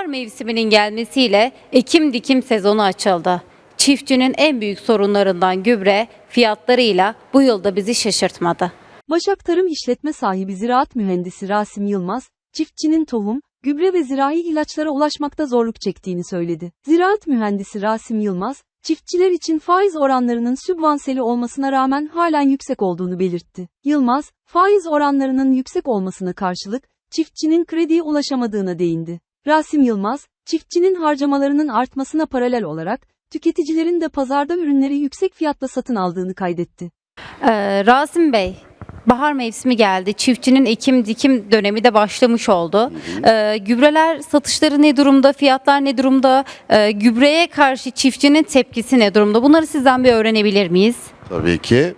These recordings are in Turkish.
Bahar mevsiminin gelmesiyle ekim dikim sezonu açıldı. Çiftçinin en büyük sorunlarından gübre fiyatlarıyla bu yılda bizi şaşırtmadı. Başak Tarım İşletme sahibi ziraat mühendisi Rasim Yılmaz, çiftçinin tohum, gübre ve zirai ilaçlara ulaşmakta zorluk çektiğini söyledi. Ziraat mühendisi Rasim Yılmaz, çiftçiler için faiz oranlarının sübvanseli olmasına rağmen halen yüksek olduğunu belirtti. Yılmaz, faiz oranlarının yüksek olmasına karşılık, çiftçinin krediye ulaşamadığına değindi. Rasim Yılmaz, çiftçinin harcamalarının artmasına paralel olarak, tüketicilerin de pazarda ürünleri yüksek fiyatla satın aldığını kaydetti. Ee, Rasim Bey, bahar mevsimi geldi. Çiftçinin ekim dikim dönemi de başlamış oldu. Ee, gübreler satışları ne durumda? Fiyatlar ne durumda? Ee, gübreye karşı çiftçinin tepkisi ne durumda? Bunları sizden bir öğrenebilir miyiz? Tabii ki.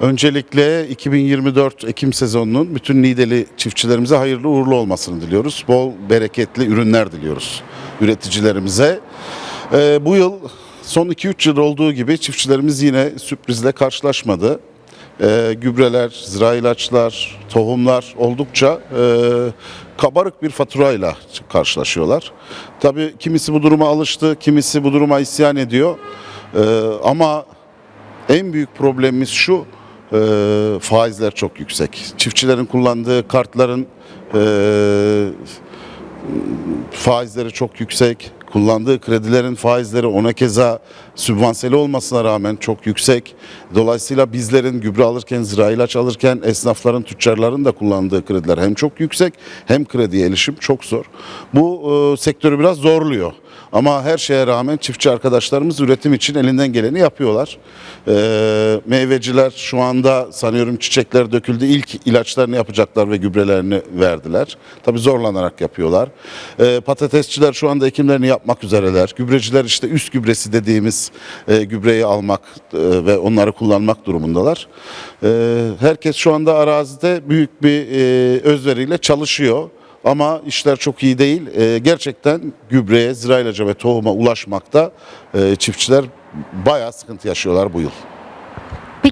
Öncelikle 2024 Ekim sezonunun bütün Nideli çiftçilerimize hayırlı uğurlu olmasını diliyoruz. Bol bereketli ürünler diliyoruz üreticilerimize. Ee, bu yıl son 2-3 yıl olduğu gibi çiftçilerimiz yine sürprizle karşılaşmadı. Ee, gübreler, zira ilaçlar, tohumlar oldukça e, kabarık bir faturayla karşılaşıyorlar. Tabii kimisi bu duruma alıştı, kimisi bu duruma isyan ediyor. Ee, ama en büyük problemimiz şu, e, faizler çok yüksek. Çiftçilerin kullandığı kartların e, faizleri çok yüksek. Kullandığı kredilerin faizleri ona keza sübvanseli olmasına rağmen çok yüksek. Dolayısıyla bizlerin gübre alırken, zira ilaç alırken esnafların, tüccarların da kullandığı krediler hem çok yüksek hem krediye erişim çok zor. Bu e, sektörü biraz zorluyor. Ama her şeye rağmen çiftçi arkadaşlarımız üretim için elinden geleni yapıyorlar. Ee, meyveciler şu anda sanıyorum çiçekler döküldü. İlk ilaçlarını yapacaklar ve gübrelerini verdiler. Tabii zorlanarak yapıyorlar. Ee, patatesçiler şu anda ekimlerini yapmak üzereler. Gübreciler işte üst gübresi dediğimiz e, gübreyi almak e, ve onları kullanmak durumundalar. Ee, herkes şu anda arazide büyük bir e, özveriyle çalışıyor. Ama işler çok iyi değil. Ee, gerçekten gübreye, zira ilaca ve tohuma ulaşmakta e, çiftçiler bayağı sıkıntı yaşıyorlar bu yıl.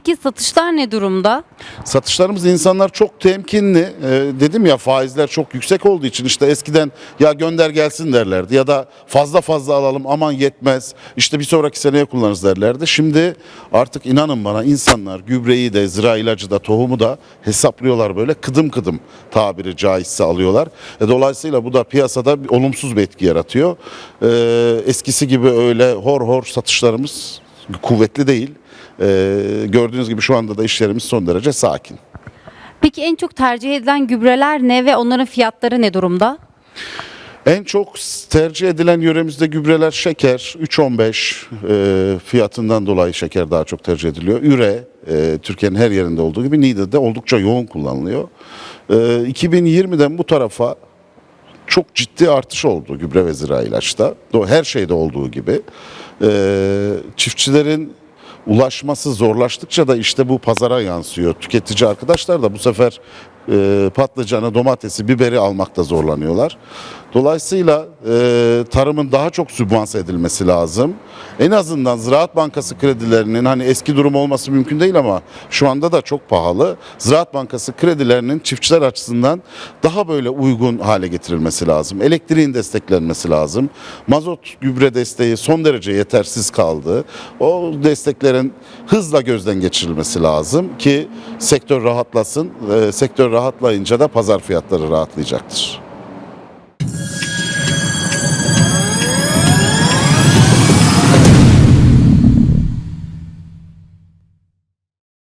Peki satışlar ne durumda? Satışlarımız insanlar çok temkinli. Ee, dedim ya faizler çok yüksek olduğu için işte eskiden ya gönder gelsin derlerdi ya da fazla fazla alalım aman yetmez işte bir sonraki seneye kullanırız derlerdi. Şimdi artık inanın bana insanlar gübreyi de zira ilacı da tohumu da hesaplıyorlar böyle kıdım kıdım tabiri caizse alıyorlar. E, dolayısıyla bu da piyasada bir olumsuz bir etki yaratıyor. Ee, eskisi gibi öyle hor hor satışlarımız kuvvetli değil. Ee, gördüğünüz gibi şu anda da işlerimiz son derece sakin. Peki en çok tercih edilen gübreler ne ve onların fiyatları ne durumda? En çok tercih edilen yöremizde gübreler şeker 3.15 e, fiyatından dolayı şeker daha çok tercih ediliyor. Üre e, Türkiye'nin her yerinde olduğu gibi Niğde'de oldukça yoğun kullanılıyor. E, 2020'den bu tarafa çok ciddi artış oldu gübre ve zira ilaçta. Her şeyde olduğu gibi. E, çiftçilerin ulaşması zorlaştıkça da işte bu pazara yansıyor. Tüketici arkadaşlar da bu sefer e, patlıcanı, domatesi, biberi almakta zorlanıyorlar. Dolayısıyla e, tarımın daha çok sübvanse edilmesi lazım. En azından Ziraat Bankası kredilerinin hani eski durum olması mümkün değil ama şu anda da çok pahalı. Ziraat Bankası kredilerinin çiftçiler açısından daha böyle uygun hale getirilmesi lazım. Elektriğin desteklenmesi lazım. Mazot gübre desteği son derece yetersiz kaldı. O desteklerin hızla gözden geçirilmesi lazım ki sektör rahatlasın. E, sektör rahatlayınca da pazar fiyatları rahatlayacaktır.